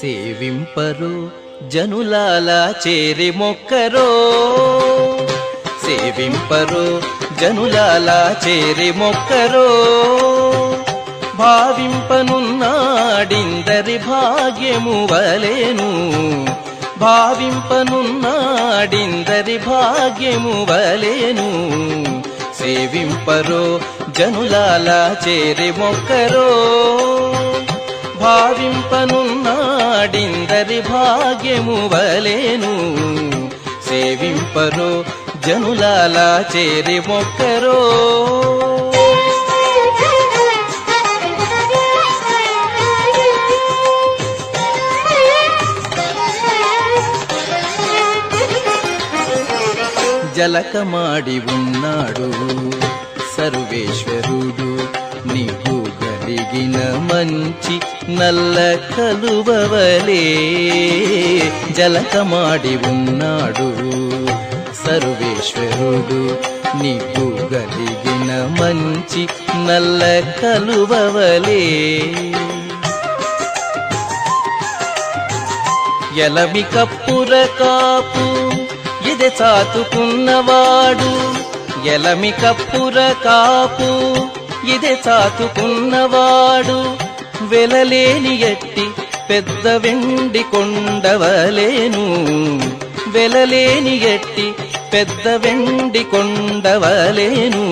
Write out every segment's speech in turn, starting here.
సేవింపరు జనులాలా చేరి మొక్కరో. సేవింపరు జనులాలా చేరి మొక్కరో. భావింపనున్నాడిందరి భాగ్యము వలేను. భావింపనున్నాడిందరి భాగ్యము వలేను. సేవింపరో జనులాలా చేరి మొక్కరో. భావింపనున్నాడిందరి భాగ్యము వలేను. సేవింపరో జనులాలా చేరి మొక్కరో. జలకమాడి ఉన్నాడు సర్వేశ్వరుడు నిభూగ గలిగిన మంచి నల్ల కలువవలే. జలకమాడి ఉన్నాడు సర్వేశ్వరుడు నీకు గలిగిన మంచి నల్ల కలువవలే. ఎలమి కప్పుర కాపు ఇది చాతుకున్నవాడు ఎలమి కప్పుర కాపు ఇదే చాతుకున్నవాడు వెలలేని ఎట్టి పెద్ద వెండి కొండవలేను. వెలలేని ఎట్టి పెద్ద వెండి కొండవలేను.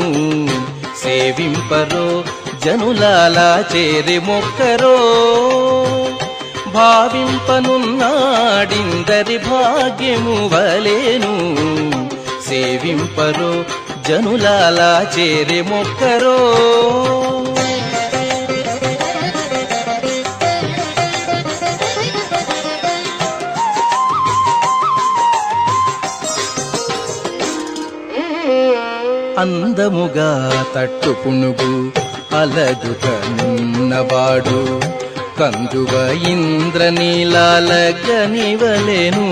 సేవింపరో జనులాలా చేరి మొక్కరో. భావింపనున్నాడిందరి భాగ్యము వలేను. సేవింపరో జనులాలా చేరి మొక్కరో. అందముగా తట్టు పునుగు అలగుకనున్నవాడు కందువ ఇంద్రనీలాల గనివలెను.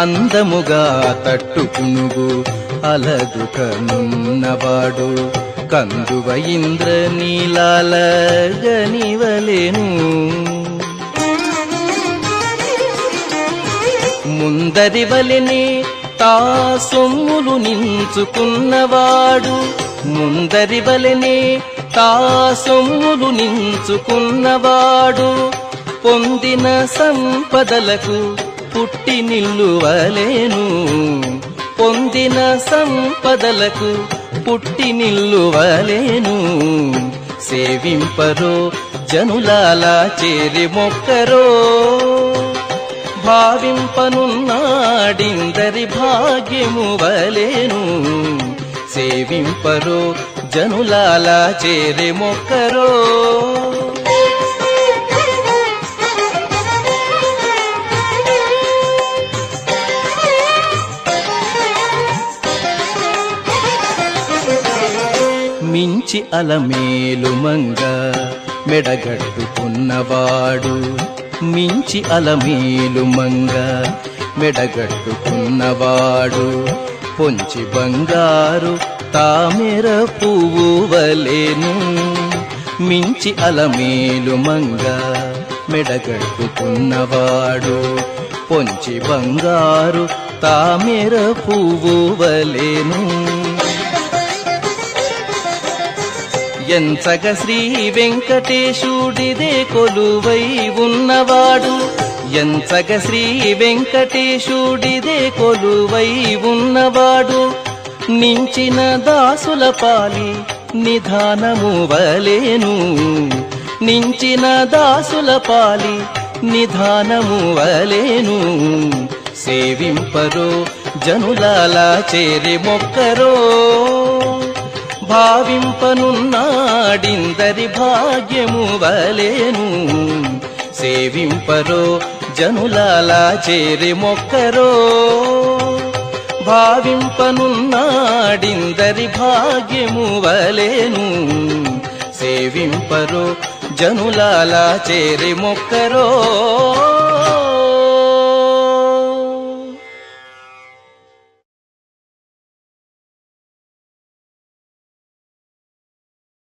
అందముగా తట్టు పునుగు అలగుకనున్నవాడు కందువ ఇంద్రనీలాల గనివలెను. ముందరి వలిని తా సొమ్ములు నించుకున్నవాడు. ముందరి వలిని తా సొమ్ములు నించుకున్నవాడు. పొందిన సంపదలకు పుట్టి నిల్లువలేను. పొందిన సంపదలకు పుట్టి నిల్లువలేను సేవింపరో జనులాలా చేరి మొక్కరో. భావింపనున్నాడిందరి భాగ్యము వలేను సేవింపరో జనులాలా చేరి మొక్కరో. మించి అలమేలు మంగ మెడగట్టుకున్నవాడు మించి అలమేలు మంగ మెడగట్టుకున్నవాడు పొంచి బంగారు తామెర పువ్వు వలేను. మించి అలమేలు మంగ మెడగట్టుకున్నవాడు పొంచి బంగారు తామెర పువ్వు వలేను. ఎంచగ శ్రీ వెంకటేశుడిదే కొలువై ఉన్నవాడు. ఎంచగ శ్రీ వెంకటేశుడిదే కొలువై ఉన్నవాడు. నించిన దాసుల పాలి నిధానము వలేను. నించిన దాసుల పాలి నిధానము వలేను. సేవింపరో జనులాలా చేరి మొక్కరో. భావింపనున్నాడిందరి భాగ్యము వలేను. సేవింపరో జనులాలా చేరి మొక్కరో. భావింపనున్నాడిందరి భాగ్యము వలేను. సేవింపరో జనులాలా చేరి మొక్కరో.